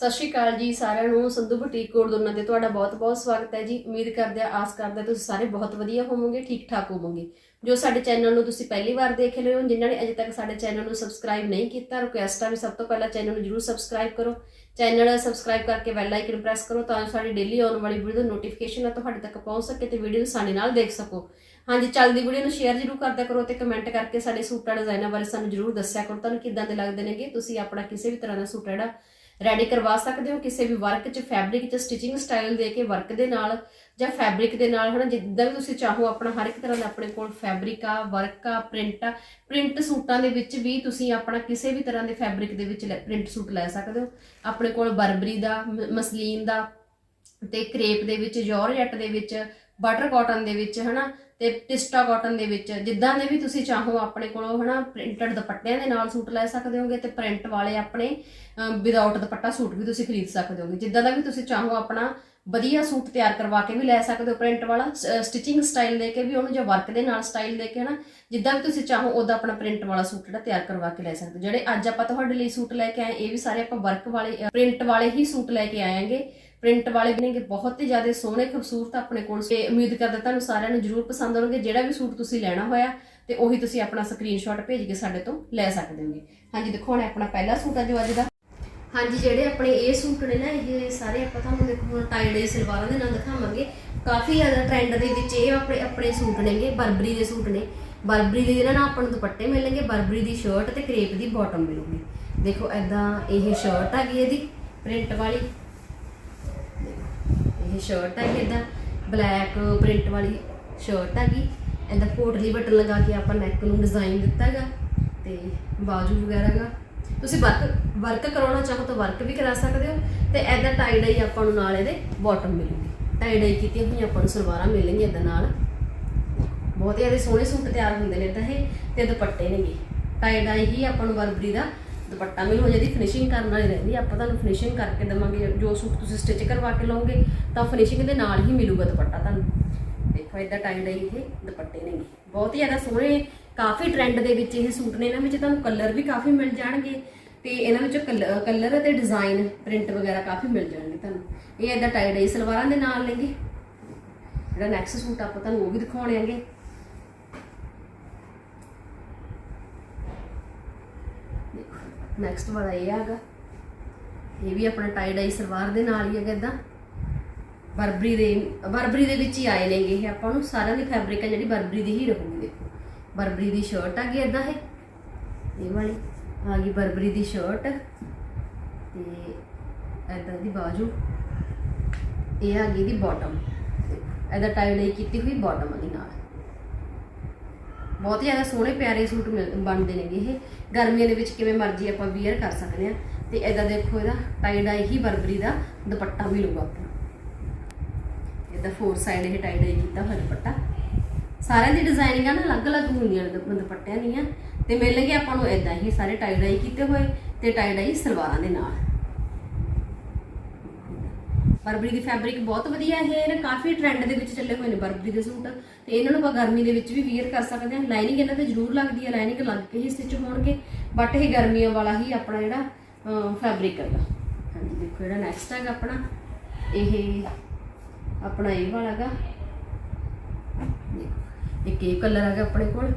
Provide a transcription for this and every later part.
ਸਤਿ ਸ਼੍ਰੀ ਅਕਾਲ ਜੀ ਸਾਰਿਆਂ ਨੂੰ, ਸੰਧੂ ਬੁਟੀਕ ਕੋਡ ਦੋਨਾਂ ਤੇ ਤੁਹਾਡਾ ਬਹੁਤ-ਬਹੁਤ ਸਵਾਗਤ ਹੈ ਜੀ। ਉਮੀਦ ਕਰਦੇ ਆ ਆਸ ਕਰਦੇ ਤੁਸੀਂ ਸਾਰੇ ਬਹੁਤ ਵਧੀਆ ਹੋਵੋਗੇ, ਠੀਕ ਠਾਕ ਹੋਵੋਗੇ। ਜੋ ਸਾਡੇ ਚੈਨਲ ਨੂੰ ਤੁਸੀਂ ਪਹਿਲੀ ਵਾਰ ਦੇਖ ਰਹੇ ਹੋ, ਜਿਨ੍ਹਾਂ ਨੇ ਅਜੇ ਤੱਕ ਸਾਡੇ ਚੈਨਲ ਨੂੰ ਸਬਸਕ੍ਰਾਈਬ ਨਹੀਂ ਕੀਤਾ ਰਿਕੁਐਸਟ ਆ ਵੀ ਸਭ ਤੋਂ ਪਹਿਲਾਂ ਚੈਨਲ ਨੂੰ ਜਰੂਰ ਸਬਸਕ੍ਰਾਈਬ ਕਰੋ। ਚੈਨਲ ਸਬਸਕ੍ਰਾਈਬ ਕਰਕੇ ਬੈਲ ਆਈਕਨ ਪ੍ਰੈਸ ਕਰੋ ਤਾਂ ਜੋ ਸਾਡੀ ਡੇਲੀ ਆਉਣ ਵਾਲੀ ਵੀਡੀਓ ਦੀ ਨੋਟੀਫਿਕੇਸ਼ਨ ਆ ਤੁਹਾਡੇ ਤੱਕ ਪਹੁੰਚ ਸਕੇ ਤੇ ਵੀਡੀਓ ਨੂੰ ਸਾਡੇ ਨਾਲ ਦੇਖ ਸਕੋ। ਹਾਂਜੀ, ਚੱਲਦੀ ਵੀਡੀਓ ਨੂੰ ਸ਼ੇਅਰ ਜਰੂਰ ਕਰਦਿਆ ਕਰੋ ਤੇ ਕਮੈਂਟ ਕਰਕੇ ਸਾਡੇ ਸੂਟਾਂ ਡਿਜ਼ਾਈਨਾਂ ਬਾਰੇ ਸਾਨੂੰ ਜਰੂਰ ਦੱਸਿਆ ਕਰੋ। ਤੁਹਾਨੂੰ ਕਿੱਦਾਂ ਦੇ ਲੱਗਦੇ ਨੇਗੇ? ਤੁਸੀਂ ਆਪਣਾ ਕਿਸੇ ਵੀ ਤਰ੍ਹਾਂ ਦਾ ਸੂਟ ਜਿਹੜਾ ਰੈਡੀ ਕਰਵਾ ਸਕਦੇ ਹੋ ਕਿਸੇ ਵੀ ਵਰਕ 'ਚ ਫੈਬਰਿਕ 'ਚ ਸਟਿਚਿੰਗ ਸਟਾਈਲ ਦੇ ਕੇ ਵਰਕ ਦੇ ਨਾਲ ਜਾਂ ਫੈਬਰਿਕ ਦੇ ਨਾਲ, ਹਨਾ, ਜਿੱਦਾਂ ਵੀ ਤੁਸੀਂ ਚਾਹੋ ਆਪਣਾ ਹਰ ਇੱਕ ਤਰ੍ਹਾਂ ਦਾ ਆਪਣੇ ਕੋਲ ਫੈਬਰਿਕ ਆ ਵਰਕ ਆ ਪ੍ਰਿੰਟ ਆ ਪ੍ਰਿੰਟ ਸੂਟਾਂ ਦੇ ਵਿੱਚ ਵੀ ਤੁਸੀਂ ਆਪਣਾ ਕਿਸੇ ਵੀ ਤਰ੍ਹਾਂ ਦੇ ਫੈਬਰਿਕ ਦੇ ਵਿੱਚ ਪ੍ਰਿੰਟ ਸੂਟ ਲੈ ਸਕਦੇ ਹੋ। ਆਪਣੇ ਕੋਲ ਬਰਬਰੀ ਦਾ, ਮ- ਮਸਲੀਨ ਦਾ ਤੇ ਕ੍ਰੇਪ ਦੇ ਵਿੱਚ, ਜਾਰਜੈਟ ਦੇ ਵਿੱਚ ਬਟਰ ਕਾਟਨ ਦੇ ਵਿੱਚ, ਹਨਾ ਤੇ ਟਿਸਟਾ ਕਾਟਨ ਦੇ ਵਿੱਚ, ਜਿੱਦਾਂ ਦੇ ਵੀ ਤੁਸੀਂ ਚਾਹੋ ਆਪਣੇ ਕੋਲੋਂ, ਹਨਾ, ਪ੍ਰਿੰਟਡ ਦੁਪੱਟਿਆਂ ਦੇ ਨਾਲ ਸੂਟ ਲੈ ਸਕਦੇ ਹੋਗੇ ਤੇ ਪ੍ਰਿੰਟ ਵਾਲੇ ਆਪਣੇ ਵਿਦਆਊਟ ਦੁਪੱਟਾ ਸੂਟ ਵੀ ਤੁਸੀਂ ਖਰੀਦ ਸਕਦੇ ਹੋਗੇ। ਜਿੱਦਾਂ ਦਾ ਵੀ ਤੁਸੀਂ ਚਾਹੋ ਆਪਣਾ ਵਧੀਆ ਸੂਟ ਤਿਆਰ ਕਰਵਾ ਕੇ ਵੀ ਲੈ ਸਕਦੇ ਹੋ ਪ੍ਰਿੰਟ ਵਾਲਾ ਸਟਿਚਿੰਗ ਸਟਾਈਲ ਦੇ ਕੇ ਵੀ ਉਹਨੂੰ ਜਾਂ ਵਰਕ ਦੇ ਨਾਲ ਸਟਾਈਲ ਦੇ ਕੇ, ਹਨਾ, ਜਿੱਦਾਂ ਵੀ ਤੁਸੀਂ ਚਾਹੋ ਉਹਦਾ ਆਪਣਾ ਪ੍ਰਿੰਟ ਵਾਲਾ ਸੂਟ ਜਿਹੜਾ ਤਿਆਰ ਕਰਵਾ ਕੇ ਲੈ ਸਕਦੇ ਹੋ। ਜਿਹੜੇ ਅੱਜ ਆਪਾਂ ਤੁਹਾਡੇ ਲਈ ਸੂਟ ਲੈ ਕੇ ਆਏ, ਇਹ ਵੀ ਸਾਰੇ ਆਪਾਂ ਵਰਕ ਵਾਲੇ ਪ੍ਰਿੰਟ ਵਾਲੇ ਹੀ ਸੂਟ ਲੈ ਕੇ ਆਏਗੇ। ਪ੍ਰਿੰਟ ਵਾਲੇ ਵੀ ਬਣੇਗੇ ਬਹੁਤ ਹੀ ਜ਼ਿਆਦਾ ਸੋਹਣੇ, ਖੂਬਸੂਰਤ ਆਪਣੇ ਕੋਲ। ਤੇ ਉਮੀਦ ਕਰਦੇ ਤੁਹਾਨੂੰ ਸਾਰਿਆਂ ਨੂੰ ਜਰੂਰ ਪਸੰਦ ਆਉਣਗੇ। ਜਿਹੜਾ ਵੀ ਸੂਟ ਤੁਸੀਂ ਲੈਣਾ ਹੋਇਆ, ਤੇ ਉਹੀ ਤੁਸੀਂ ਆਪਣਾ ਸਕਰੀਨਸ਼ਾਟ ਭੇਜ ਕੇ ਸਾਡੇ ਤੋਂ ਲੈ ਸਕਦੇ ਹੋਗੇ। ਹਾਂਜੀ, ਦੇਖੋ ਹੁਣ ਆਪਣਾ ਪਹਿਲਾ ਸੂਟ ਆ ਜੋ ਅੱਜ ਦਾ। ਹਾਂਜੀ, ਜਿਹੜੇ ਆਪਣੇ ਇਹ ਸੂਟ ਨੇ ਨਾ, ਇਹ ਸਾਰੇ ਆਪਾਂ ਤੁਹਾਨੂੰ ਦੇਖੋ ਹੁਣ ਟਾਈ ਸਲਵਾਰਾਂ ਦੇ ਨਾਲ ਦਿਖਾਵਾਂਗੇ। ਕਾਫੀ ਜ਼ਿਆਦਾ ਟ੍ਰੈਂਡ ਦੇ ਵਿੱਚ ਇਹ ਆਪਣੇ ਆਪਣੇ ਸੂਟ ਨੇਗੇ, ਬਰਬਰੀ ਦੇ ਸੂਟ ਨੇ। ਬਰਬਰੀ ਦੇ ਇਹਨਾਂ ਨਾਲ ਆਪਾਂ ਨੂੰ ਦੁਪੱਟੇ ਮਿਲਣਗੇ, ਬਰਬਰੀ ਦੀ ਸ਼ਰਟ ਤੇ ਕ੍ਰੇਪ ਦੀ ਬਾਟਮ ਮਿਲੂਗੀ। ਦੇਖੋ ਐਦਾਂ ਇਹ ਸ਼ਰਟ ਆ ਗਈ ਇਹਦੀ ਪ੍ਰਿੰਟ ਵਾਲੀ। ਸ਼ਰਟ ਹੈ ਇਹਦਾ ਬਲੈਕ ਪ੍ਰਿੰਟ ਵਾਲੀ ਸ਼ਰਟ ਹੈਗੀ ਇਹਦਾ ਪੋਟਲੀ ਬਟਨ ਲਗਾ ਕੇ ਆਪਾਂ ਨੈਕ ਨੂੰ ਡਿਜ਼ਾਈਨ ਦਿੱਤਾ ਤੇ ਬਾਜੂ ਵਗੈਰਾ ਤੁਸੀਂ ਵਰਕ ਵਰਕ ਕਰਾਉਣਾ ਚਾਹੋ ਤਾਂ ਵਰਕ ਵੀ ਕਰਾ ਸਕਦੇ ਹੋ ਤੇ ਐਦਾ ਟਾਈ ਡਾਈ ਆਪਾਂ ਨੂੰ ਨਾਲ ਇਹਦੇ ਬਾਟਮ ਮਿਲੂਗੀ। ਟਾਈ ਡਾਈ ਕੀਤੀ ਹੋਈ ਆਪਾਂ ਨੂੰ ਸਲਵਾਰਾਂ ਮਿਲਣਗੀਆਂ ਇਹਦੇ ਨਾਲ। ਬਹੁਤ ਹੀ ਇਹਦੇ ਸੋਹਣੇ ਸੂਟ ਤਿਆਰ ਹੁੰਦੇ ਨੇ ਤਾਂ ਇਹ, ਤੇ ਦੁਪੱਟੇ ਨੇਗੇ। ਟਾਈ ਡਾਈ ਹੀ ਆਪਾਂ ਨੂੰ ਬਰਬਰੀ ਦਾ ਦੁਪੱਟਾ ਮਿਲੂ ਜਿਹਦੀ ਫਿਨਿਸ਼ਿੰਗ ਕਰਨ ਵਾਲੀ ਰਹਿੰਦੀ ਆਪਾਂ ਤੁਹਾਨੂੰ ਫਿਨਿਸ਼ਿੰਗ ਕਰਕੇ ਦੇਵਾਂਗੇ। ਜੋ ਸੂਟ ਤੁਸੀਂ ਸਟਿਚ ਕਰਵਾ ਕੇ ਲਓਗੇ, ਤਾਂ ਫਿਨਿਸ਼ਿੰਗ ਦੇ ਨਾਲ ਹੀ ਮਿਲੂਗਾ ਦੁਪੱਟਾ ਤੁਹਾਨੂੰ। ਦੇਖੋ ਇਦਾਂ ਟਾਈ ਡਾਈ ਇਹ ਦੁਪੱਟੇ ਨੇਗੇ ਬਹੁਤ ਹੀ ਜ਼ਿਆਦਾ ਸੋਹਣੇ, ਕਾਫੀ ਟ੍ਰੈਂਡ ਦੇ ਵਿੱਚ ਇਹ ਸੂਟ ਨੇ। ਇਹਨਾਂ ਵਿੱਚ ਤੁਹਾਨੂੰ ਕਲਰ ਵੀ ਕਾਫੀ ਮਿਲ ਜਾਣਗੇ ਤੇ ਇਹਨਾਂ ਵਿੱਚ ਕਲਰ ਅਤੇ ਡਿਜ਼ਾਈਨ ਪ੍ਰਿੰਟ ਵਗੈਰਾ ਕਾਫੀ ਮਿਲ ਜਾਣਗੇ ਤੁਹਾਨੂੰ। ਇਹ ਇਦਾਂ ਟਾਈ ਡਾਈ ਸਲਵਾਰਾਂ ਦੇ ਨਾਲ ਲੈਂਗੇ ਜਿਹੜਾ ਨੈਕਸਟ ਸੂਟ ਆਪਾਂ ਤੁਹਾਨੂੰ ਉਹ ਵੀ ਦਿਖਾਉਣੇ ਆਂਗੇ ਨੈਕਸਟ ਵਾਲਾ ਇਹ ਹੈਗਾ। ਇਹ ਵੀ ਆਪਣਾ ਟਾਈ ਡਾਈ ਸਲਵਾਰ ਦੇ ਨਾਲ ਹੀ ਹੈਗਾ ਇਦਾਂ ਬਰਬਰੀ ਦੇ ਬਰਬਰੀ ਦੇ ਵਿੱਚ ਹੀ ਆਏ ਨੇਗੇ ਇਹ। ਆਪਾਂ ਨੂੰ ਸਾਰਿਆਂ ਦੀ ਫੈਬਰਿਕ ਹੈ ਜਿਹੜੀ ਬਰਬਰੀ ਦੀ ਹੀ ਰਹੂਗੀ, ਦੇਖੋ। ਬਰਬਰੀ ਦੀ ਸ਼ਰਟ ਆ ਗਈ ਇਦਾਂ ਇਹ। ਇਹ ਵਾਲੀ ਆ ਗਈ ਬਰਬਰੀ ਦੀ ਸ਼ਰਟ ਤੇ ਇਦਾਂ ਦੀ ਬਾਜੂ। ਇਹ ਆ ਗਈ ਦੀ ਬਾਟਮ ਇਹਦਾ ਟਾਈ ਡਾਈ ਕੀਤੀ ਹੋਈ ਬਾਟਮ ਦੀ ਨਾਲ। ਬਹੁਤ ਹੀ ਜ਼ਿਆਦਾ ਸੋਹਣੇ ਪਿਆਰੇ ਸੂਟ ਮਿਲ- ਬਣਦੇ ਨੇਗੇ ਇਹ। ਗਰਮੀਆਂ ਦੇ ਵਿੱਚ ਕਿਵੇਂ ਮਰਜ਼ੀ ਆਪਾਂ ਵੀਅਰ ਕਰ ਸਕਦੇ ਆ ਤੇ ਇਹਦਾ ਦੇਖੋ ਇਹਦਾ ਟਾਈ ਡਾਈ ਹੀ ਬਰਬਰੀ ਦਾ ਦੁਪੱਟਾ ਮਿਲੂਗਾ ਆਪਾਂ। ਨੂੰ ਇਹਦਾ ਫੋਰ ਸਾਈਡ ਇਹ ਟਾਈ ਡਾਈ ਕੀਤਾ ਹੋਇਆ ਦੁਪੱਟਾ। ਸਾਰਿਆਂ ਦੀ ਡਿਜ਼ਾਈਨਿੰਗਾਂ ਨਾ ਅਲੱਗ-ਅਲੱਗ ਹੁੰਦੀਆਂ ਨੇ, ਦੁਪ- ਦੁਪੱਟਿਆਂ ਦੀਆਂ। ਤੇ ਮਿਲਣਗੇ ਆਪਾਂ ਨੂੰ ਇਦਾਂ ਹੀ, ਸਾਰੇ ਟਾਈ ਡਾਈ ਕੀਤੇ ਹੋਏ ਤੇ ਟਾਈ ਡਾਈ ਸਲਵਾਰਾਂ ਦੇ ਨਾਲ। ਬਰਬਰੀ ਦੀ ਫੈਬਰਿਕ ਬਹੁਤ ਵਧੀਆ ਹੈ, ਇਹ ਨਾ ਕਾਫੀ ਟ੍ਰੈਂਡ ਦੇ ਵਿੱਚ ਚੱਲੇ ਹੋਏ ਨੇ ਬਰਬਰੀ ਦੇ ਸੂਟ। ਤੇ ਇਹਨਾਂ ਨੂੰ ਆਪਾਂ ਗਰਮੀ ਦੇ ਵਿੱਚ ਵੀ ਵੀਅਰ ਕਰ ਸਕਦੇ ਹਾਂ। ਲਾਈਨਿੰਗ ਇਹਨਾਂ ਤੇ ਜ਼ਰੂਰ ਲੱਗਦੀ ਹੈ ਲਾਈਨਿੰਗ ਲੱਗ ਕੇ ਹੀ ਸਟਿਚ ਹੋਣਗੇ ਬਟ ਇਹ ਗਰਮੀਆਂ ਵਾਲਾ ਹੀ ਆਪਣਾ ਜਿਹੜਾ ਫੈਬਰਿਕ ਹੈਗਾ। ਹਾਂਜੀ, ਦੇਖੋ ਜਿਹੜਾ ਨੈਕਸਟ ਹੈਗਾ ਆਪਣਾ, ਇਹ ਆਪਣਾ ਇਹ ਵਾਲਾ ਹੈਗਾ। ਇੱਕ ਇਹ ਕਲਰ ਹੈਗਾ ਆਪਣੇ ਕੋਲ।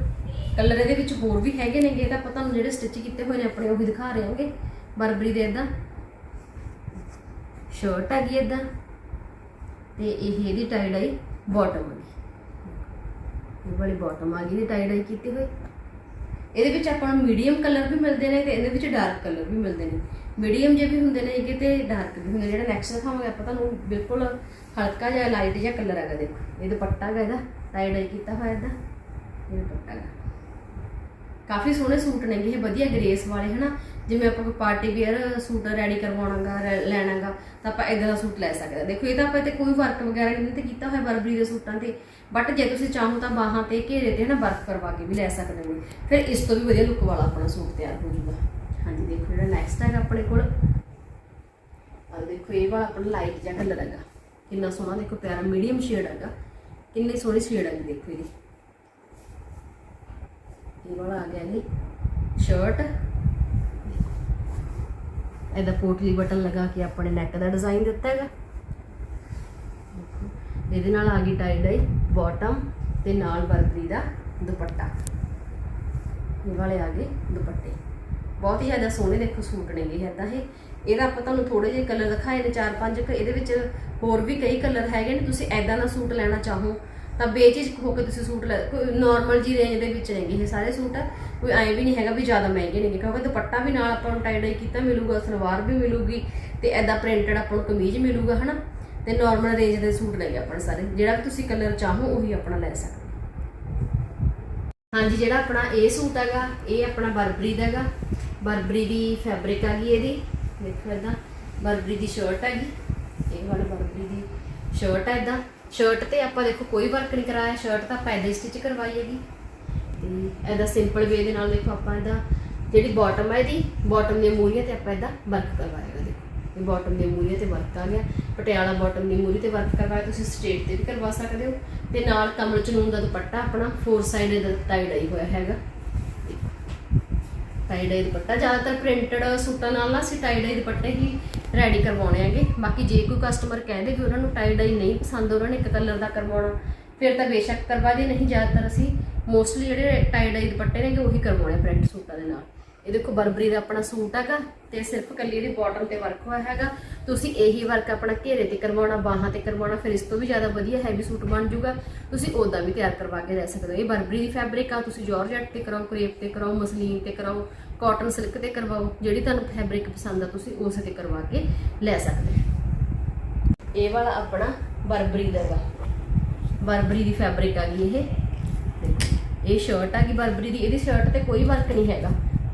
ਕਲਰ ਇਹਦੇ ਵਿੱਚ ਹੋਰ ਵੀ ਹੈਗੇ ਨੇਗੇ, ਇਹ ਤਾਂ ਆਪਾਂ ਤੁਹਾਨੂੰ ਜਿਹੜੇ ਸਟਿਚ ਕੀਤੇ ਹੋਏ ਨੇ ਆਪਣੇ ਉਹ ਵੀ ਦਿਖਾ ਰਹੇ ਹਾਂਗੇ। ਬਰਬਰੀ ਦੇ ਇਦਾਂ ਸ਼ਰਟ ਆ ਗਈ ਇਦਾਂ ਤੇ ਇਹ ਇਹਦੀ ਟਾਈ ਡਾਈ ਬਾਟਮ ਆ ਗਈ ਇਹ ਵਾਲੀ ਬਾਟਮ ਆ ਗਈ ਦੀ ਟਾਈ ਡਾਈ ਕੀਤੀ ਹੋਈ। ਇਹਦੇ ਵਿੱਚ ਆਪਾਂ ਨੂੰ ਮੀਡੀਅਮ ਕਲਰ ਵੀ ਮਿਲਦੇ ਨੇ ਤੇ ਇਹਦੇ ਵਿੱਚ ਡਾਰਕ ਕਲਰ ਵੀ ਮਿਲਦੇ ਨੇ। ਮੀਡੀਅਮ ਜੇ ਵੀ ਹੁੰਦੇ ਨੇ ਇਹ ਤੇ ਡਾਰਕ ਵੀ ਹੁੰਦੇ ਨੇ। ਜਿਹੜਾ ਨੈਕਸਟ ਦਿਖਾਵਾਂਗੇ ਆਪਾਂ ਤੁਹਾਨੂੰ, ਬਿਲਕੁਲ ਹਲਕਾ ਜਿਹਾ ਲਾਈਟ ਜਿਹਾ ਕਲਰ ਹੈਗਾ ਦੇਖੋ। ਇਹ ਦੁਪੱਟਾ ਹੈਗਾ ਇਹਦਾ ਟਾਈ ਡਾਈ ਕੀਤਾ ਹੋਇਆ ਇਹਦਾ। ਇਹ ਦੁਪੱਟਾ ਹੈਗਾ। ਕਾਫੀ ਸੋਹਣੇ ਸੂਟ ਨੇ ਇਹ ਵਧੀਆ ਗ੍ਰੇਸ ਵਾਲੇ, ਹਨਾ? ਜਿਵੇਂ ਆਪਾਂ ਕੋਈ ਪਾਰਟੀ ਵੇਅਰ ਸੂਟ ਰੈਡੀ ਕਰਵਾਉਣਾਗਾ ਲੈਣਾਗਾ, ਤਾਂ ਆਪਾਂ ਇਦਾਂ ਦਾ ਸੂਟ ਲੈ ਸਕਦੇ ਹਾਂ। ਦੇਖੋ, ਇਹ ਤਾਂ ਆਪਾਂ ਤੇ ਕੋਈ ਵਰਕ ਵਗੈਰਾ ਨਹੀਂ ਤੇ ਕੀਤਾ ਹੋਇਆ ਬਰਬਰੀ ਦੇ ਸੂਟਾਂ ਤੇ। ਬਟ ਜੇ ਤੁਸੀਂ ਚਾਹੋ ਤਾਂ ਬਾਹਾਂ ਤੇ ਘੇਰੇ ਤੇ ਨਾ ਵਰਕ ਕਰਵਾ ਕੇ ਵੀ ਲੈ ਸਕਦੇ ਹੋ। ਫਿਰ ਇਸ ਤੋਂ ਵੀ ਵਧੀਆ ਲੁੱਕ ਵਾਲਾ ਆਪਣਾ ਸੂਟ ਤਿਆਰ ਹੋ ਜਾਊਗਾ। ਹਾਂਜੀ, ਦੇਖੋ ਜਿਹੜਾ ਨੈਕਸਟ ਹੈਗਾ ਆਪਣੇ ਕੋਲ। ਆ ਦੇਖੋ, ਇਹ ਵਾਲਾ ਆਪਣਾ ਲਾਈਟ ਜਿਹਾ ਕਲਰ ਹੈਗਾ। ਕਿੰਨਾ ਸੋਹਣਾ ਦੇਖੋ, ਪਿਆਰਾ ਮੀਡੀਅਮ ਸ਼ੇਡ ਹੈਗਾ। ਕਿੰਨੀ ਸੋਹਣੀ ਸ਼ੇਡ ਹੈਗੀ ਦੇਖੋ ਇਹਦੀ। ਇਹ ਵਾਲਾ ਆ ਗਿਆ ਜੀ। ਸ਼ਰਟ ਇਹਦਾ ਪੋਟਲੀ ਬਟਨ ਲਗਾ ਕੇ ਆਪਣੇ ਨੈਕ ਦਾ ਡਿਜ਼ਾਈਨ ਦਿੱਤਾ ਹੈਗਾ। ਇਹਦੇ ਨਾਲ ਆ ਗਈ ਟਾਈ ਡਾਈ ਬਾਟਮ ਤੇ ਨਾਲ ਬਰਬਰੀ ਦਾ ਦੁਪੱਟਾ। ਇਹ ਵਾਲੇ ਆ ਗਏ ਦੁਪੱਟੇ। ਬਹੁਤ ਹੀ ਜ਼ਿਆਦਾ ਸੋਹਣੇ ਦੇਖੋ ਸੂਟ ਨੇਗੇ ਇਦਾਂ ਇਹ। ਇਹਦਾ ਆਪਾਂ ਤੁਹਾਨੂੰ ਥੋੜੇ ਜਿਹੇ ਕਲਰ ਦਿਖਾਏ ਨੇ, ਚਾਰ ਪੰਜ ਕੁ। ਇਹਦੇ ਵਿੱਚ ਹੋਰ ਵੀ ਕਈ ਕਲਰ ਹੈਗੇ ਨੇ, ਤੁਸੀਂ ਐਦਾਂ ਦਾ ਸੂਟ ਲੈਣਾ ਚਾਹੋ। ਤਾਂ ਬੇਝਿਜਕ ਹੋ ਕੇ ਤੁਸੀਂ ਸੂਟ ਲੈ, ਕੋਈ ਨਾਰਮਲ ਜੀ ਰੇਂਜ ਦੇ ਵਿੱਚ ਨੇਗੇ ਇਹ ਸਾਰੇ ਸੂਟ, ਕੋਈ ਐਂ ਵੀ ਨਹੀਂ ਹੈਗਾ ਵੀ ਜ਼ਿਆਦਾ ਮਹਿੰਗੇ ਨੇਗੇ, ਕਿਉਂਕਿ ਦੁਪੱਟਾ ਵੀ ਨਾਲ ਆਪਾਂ ਨੂੰ ਟਾਈਡਾਈ ਕੀਤਾ ਮਿਲੂਗਾ, ਸਲਵਾਰ ਵੀ ਮਿਲੂਗੀ ਤੇ ਐਦਾਂ ਪ੍ਰਿੰਟਡ ਆਪਾਂ ਨੂੰ ਕਮੀਜ਼ ਮਿਲੂਗਾ, ਹਨਾ? ਤੇ ਨਾਰਮਲ ਰੇਂਜ ਦੇ ਸੂਟ ਲੈ ਨੇਗੇ ਆਪਣੇ ਸਾਰੇ, ਜਿਹੜਾ ਵੀ ਤੁਸੀਂ ਕਲਰ ਚਾਹੋ ਉਹੀ ਆਪਣਾ ਲੈ ਸਕਦੇ ਹਾਂਜੀ, ਜਿਹੜਾ ਆਪਣਾ ਇਹ ਸੂਟ ਹੈਗਾ, ਇਹ ਆਪਣਾ ਬਰਬਰੀ ਦਾ ਹੈਗਾ, ਬਰਬਰੀ ਦੀ ਫੈਬਰਿਕ ਹੈਗੀ ਇਹਦੀ, ਦੇਖੋ ਇਦਾਂ ਬਰਬਰੀ ਦੀ ਸ਼ਰਟ ਹੈਗੀ, ਇਹ ਵਾਲਾ ਬਰਬਰੀ ਦੀ ਸ਼ਰਟ ਹੈ ਇਦਾਂ ਸ਼ਰਟ ਤੇ ਆਪਾਂ ਦੇਖੋ ਕੋਈ ਵਰਕ ਨਹੀਂ ਕਰਾਇਆ ਸ਼ਰਟ ਤਾਂ ਆਪਾਂ ਏਦਾਂ ਹੀ ਸਟਿਚ ਕਰਵਾਈ ਹੈਗੀ। ਤੇ ਇਹਦਾ ਸਿੰਪਲ ਵੇ ਦੇ ਨਾਲ ਦੇਖੋ ਆਪਾਂ ਇਹਦਾ ਜਿਹੜੀ ਬਾਟਮ ਹੈ ਇਹਦੀ ਬਾਟਮ ਦੀਆਂ ਮੂਰੀਆਂ ਤੇ ਆਪਾਂ ਇਹਦਾ ਵਰਕ ਕਰਵਾਇਆ ਹੈਗਾ ਦੇਖੋ। ਇਹ ਬਾਟਮ ਦੀਆਂ ਮੂਰੀਆਂ ਤੇ ਵਰਕ ਆ ਗਿਆ। ਪਟਿਆਲਾ ਬਾਟਮ ਦੀ ਮੂਰੀ ਤੇ ਵਰਕ ਕਰਵਾਇਆ, ਤੁਸੀਂ ਸਟ੍ਰੇਟ ਤੇ ਵੀ ਕਰਵਾ ਸਕਦੇ ਹੋ। ਤੇ ਨਾਲ ਕਮਲ ਚਨੂਨ ਦਾ ਦੁਪੱਟਾ ਆਪਣਾ ਫੋਰ ਸਾਈਡ ਦਾ ਟਾਈ ਡਾਈ ਹੋਇਆ ਹੈਗਾ। ਟਾਈ ਡਾਈ ਦੁਪੱਟਾ। ਜ਼ਿਆਦਾਤਰ ਪ੍ਰਿੰਟਡ ਸੂਟਾਂ ਨਾਲ ਨਾ ਅਸੀਂ ਟਾਈ ਡਾਈ ਦੁਪੱਟੇ ਹੀ ਰੈਡੀ ਕਰਵਾਉਣੇ ਹੈਗੇ। ਬਾਕੀ ਜੇ ਕੋਈ ਕਸਟਮਰ ਕਹਿੰਦੇ ਵੀ ਉਹਨਾਂ ਨੂੰ ਟਾਈ ਡਾਈ ਨਹੀਂ ਪਸੰਦ, ਉਹਨਾਂ ਨੇ ਇੱਕ ਕਲਰ ਦਾ ਕਰਵਾਉਣਾ, ਫਿਰ ਤਾਂ ਬੇਸ਼ੱਕ ਕਰਵਾ ਦੇ ਨਹੀਂ ਜ਼ਿਆਦਾਤਰ ਅਸੀਂ ਮੋਸਟਲੀ ਜਿਹੜੇ ਟਾਈ ਡਾਈ ਦੁਪੱਟੇ ਨੇਗੇ ਉਹੀ ਕਰਵਾਉਣੇ ਪ੍ਰਿੰਟ ਸੂਟਾਂ ਦੇ ਨਾਲ। ਇਹ ਦੇਖੋ ਬਰਬਰੀ ਦਾ ਆਪਣਾ ਸੂਟ ਹੈਗਾ ਤੇ ਸਿਰਫ ਕੱਲੀ ਇਹਦੀ ਬਾਟਮ ਤੇ ਵਰਕ ਹੋਇਆ ਹੈਗਾ। ਤੁਸੀਂ ਇਹੀ ਵਰਕ ਆਪਣਾ ਘੇਰੇ ਤੇ ਕਰਵਾਉਣਾ, ਬਾਹਾਂ ਤੇ ਕਰਵਾਉਣਾ, ਫਿਰ ਇਸ ਤੋਂ ਵੀ ਜ਼ਿਆਦਾ ਵਧੀਆ ਹੈਵੀ ਸੂਟ ਬਣ ਜਾਊਗਾ। ਤੁਸੀਂ ਉਹਦਾ ਵੀ ਤਿਆਰ ਕਰਵਾ ਕੇ ਲੈ ਸਕਦੇ ਹੋ। ਇਹ ਬਰਬਰੀ ਦੀ ਫੈਬਰਿਕ ਆ, ਤੁਸੀਂ ਜਾਰਜਟ ਤੇ ਕਰਾਓ ਕਰੇਪ ਤੇ ਕਰਾਓ, ਮਸਲੀਨ ਤੇ ਕਰਾਓ ਕਾਟਨ ਸਿਲਕ ਤੇ ਕਰਵਾਓ, ਜਿਹੜੀ ਤੁਹਾਨੂੰ ਫੈਬਰਿਕ ਪਸੰਦ ਆ, ਤੁਸੀਂ ਉਸ ਤੇ ਕਰਵਾ ਕੇ ਲੈ ਸਕਦੇ ਹੋ। ਇਹ ਵਾਲਾ ਆਪਣਾ ਬਰਬਰੀ ਦਾ ਹੈਗਾ ਬਰਬਰੀ ਦੀ ਫੈਬਰਿਕ ਆ ਗਈ ਇਹ। ਇਹ ਸ਼ਰਟ ਆ ਗਈ ਬਰਬਰੀ ਦੀ। ਇਹਦੀ ਸ਼ਰਟ ਤੇ ਕੋਈ ਵਰਕ ਨਹੀਂ ਹੈਗਾ।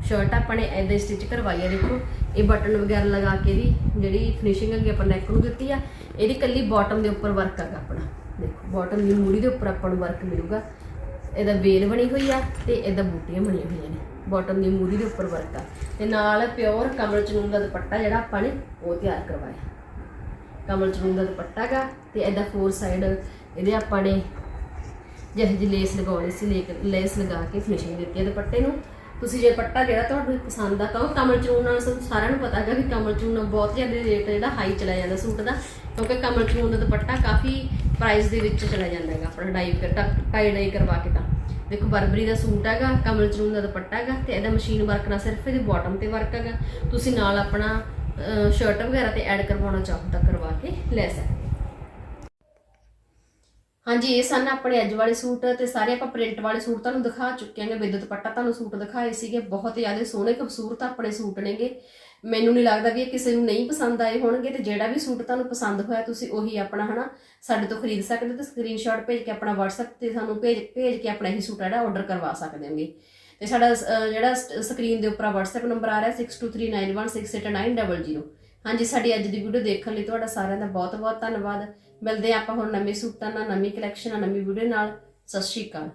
ਸ਼ਰਟ ਆਪਾਂ ਨੇ ਐਦਾਂ ਸਟਿਚ ਕਰਵਾਈ ਹੈ ਦੇਖੋ। ਇਹ ਬਟਨ ਵਗੈਰਾ ਲਗਾ ਕੇ ਦੀ ਜਿਹੜੀ ਫਿਨਿਸ਼ਿੰਗ ਹੈਗੀ ਆਪਾਂ ਨੈਕ ਨੂੰ ਦਿੱਤੀ ਆ, ਇਹਦੀ ਕੱਲੀ ਬਾਟਮ ਦੇ ਉੱਪਰ ਵਰਕ ਹੈਗਾ ਆਪਣਾ। ਦੇਖੋ ਬਾਟਮ ਦੀ ਮੂੜੀ ਦੇ ਉੱਪਰ ਆਪਾਂ ਨੂੰ ਵਰਕ ਮਿਲੂਗਾ। ਇਹਦਾ ਵੇਲ ਬਣੀ ਹੋਈ ਆ ਤੇ ਇਹਦਾ ਬੂਟੀਆਂ ਬਣੀਆਂ ਹੋਈਆਂ ਨੇ। ਬਾਟਮ ਦੀ ਮੂਰੀ ਦੇ ਉੱਪਰ ਵਰਕ ਆ। ਤੇ ਨਾਲ ਪਿਓਰ ਕਮਲ ਚਨੂਨ ਦਾ ਦੁਪੱਟਾ ਜਿਹੜਾ ਆਪਾਂ ਨੇ ਉਹ ਤਿਆਰ ਕਰਵਾਇਆ। ਕਮਲ ਚਨੂਨ ਦਾ ਦੁਪੱਟਾ ਗਾ ਤੇ ਇਹਦਾ ਫੋਰ ਸਾਈਡ ਇਹਦੇ ਆਪਾਂ ਨੇ ਜਿਹੇ ਜਿਹੀ ਲੇਸ ਲਗਾਉਣੀ ਸੀ ਲੇਕ- ਲੇਸ ਲਗਾ ਕੇ ਫਿਨਿਸ਼ਿੰਗ ਦਿੱਤੀ ਹੈ ਦੁਪੱਟੇ ਨੂੰ। ਤੁਸੀਂ ਜੇ ਪੱਟਾ ਜਿਹੜਾ ਤੁਹਾਨੂੰ ਪਸੰਦ ਆ ਕਹੋ, ਕਮਲ ਚੂਨ ਨਾਲ ਸਭ ਸਾਰਿਆਂ ਨੂੰ ਪਤਾ ਹੈਗਾ ਵੀ ਕਮਲ ਚੂਨ ਨਾਲ ਬਹੁਤ ਜ਼ਿਆਦਾ ਰੇਟ ਜਿਹੜਾ ਹਾਈ ਚਲਾ ਜਾਂਦਾ ਸੂਟ ਦਾ, ਕਿਉਂਕਿ ਕਮਲ ਚੂਨ ਦਾ ਦੁਪੱਟਾ ਕਾਫੀ ਪ੍ਰਾਈਸ ਦੇ ਵਿੱਚ ਚਲਾ ਜਾਂਦਾ ਹੈਗਾ, ਆਪਣਾ ਡਾਈ ਕਰ ਟਾਈ ਡਾਈ ਕਰਵਾ ਕੇ ਤਾਂ। ਦੇਖੋ ਬਰਬਰੀ ਦਾ ਸੂਟ ਹੈਗਾ, ਕਮਲ ਚੂਨ ਦਾ ਦੁਪੱਟਾ ਹੈਗਾ ਤੇ ਇਹਦਾ ਮਸ਼ੀਨ ਵਰਕ ਨਾਲ ਸਿਰਫ ਇਹਦੇ ਬਾਟਮ ਤੇ ਵਰਕ ਹੈਗਾ। ਤੁਸੀਂ ਨਾਲ ਆਪਣਾ ਸ਼ਰਟ ਵਗੈਰਾ ਤੇ ਐਡ ਕਰਵਾਉਣਾ ਚਾਹੋ ਤਾਂ ਕਰਵਾ ਕੇ ਲੈ ਸਕਦੇ ਹਾਂਜੀ, ਇਹ ਸਨ ਆਪਣੇ ਅੱਜ ਵਾਲੇ ਸੂਟ ਤੇ ਸਾਰੇ ਆਪਾਂ ਪ੍ਰਿੰਟ ਵਾਲੇ ਸੂਟ ਤੁਹਾਨੂੰ ਦਿਖਾ ਚੁੱਕੇ ਹਾਂ ਵਿਦ ਦੁਪੱਟਾ ਤੁਹਾਨੂੰ ਸੂਟ ਦਿਖਾਏ ਸੀਗੇ, ਬਹੁਤ ਜ਼ਿਆਦਾ ਸੋਹਣੇ ਖੂਬਸੂਰਤ ਆਪਣੇ ਸੂਟ ਨੇਗੇ। ਮੈਨੂੰ ਨਹੀਂ ਲੱਗਦਾ ਵੀ ਇਹ ਕਿਸੇ ਨੂੰ ਨਹੀਂ ਪਸੰਦ ਆਏ ਹੋਣਗੇ ਤੇ ਜਿਹੜਾ ਵੀ ਸੂਟ ਤੁਹਾਨੂੰ ਪਸੰਦ ਹੋਇਆ ਤੁਸੀਂ ਉਹੀ ਆਪਣਾ, ਹਨਾ, ਸਾਡੇ ਤੋਂ ਖਰੀਦ ਸਕਦੇ ਹੋ ਤੇ ਸਕਰੀਨਸ਼ਾਟ ਭੇਜ ਕੇ ਆਪਣਾ WhatsApp ਤੇ ਸਾਨੂੰ ਭੇਜ ਭੇਜ ਕੇ ਆਪਣਾ ਇਹ ਸੂਟ ਜਿਹੜਾ ਆਰਡਰ ਕਰਵਾ ਸਕਦੇ ਹੋਗੇ। ਤੇ ਸਾਡਾ ਜਿਹੜਾ ਸਕਰੀਨ ਦੇ ਉੱਪਰ WhatsApp ਨੰਬਰ ਆ ਰਿਹਾ 6239168900 ਹਾਂਜੀ, ਸਾਡੀ ਅੱਜ ਦੀ ਵੀਡੀਓ ਦੇਖਣ ਲਈ ਤੁਹਾਡਾ ਸਾਰਿਆਂ ਦਾ ਬਹੁਤ ਬਹੁਤ ਧੰਨਵਾਦ। ਮਿਲਦੇ ਹਾਂ ਆਪਾਂ ਹੁਣ ਨਵੇਂ ਸੂਟਾਂ ਨਾਲ, ਨਵੀਂ ਕਲੈਕਸ਼ਨ ਨਾਲ, ਨਵੀਂ ਵੀਡੀਓ ਨਾਲ। ਸਤਿ ਸ਼੍ਰੀ ਅਕਾਲ।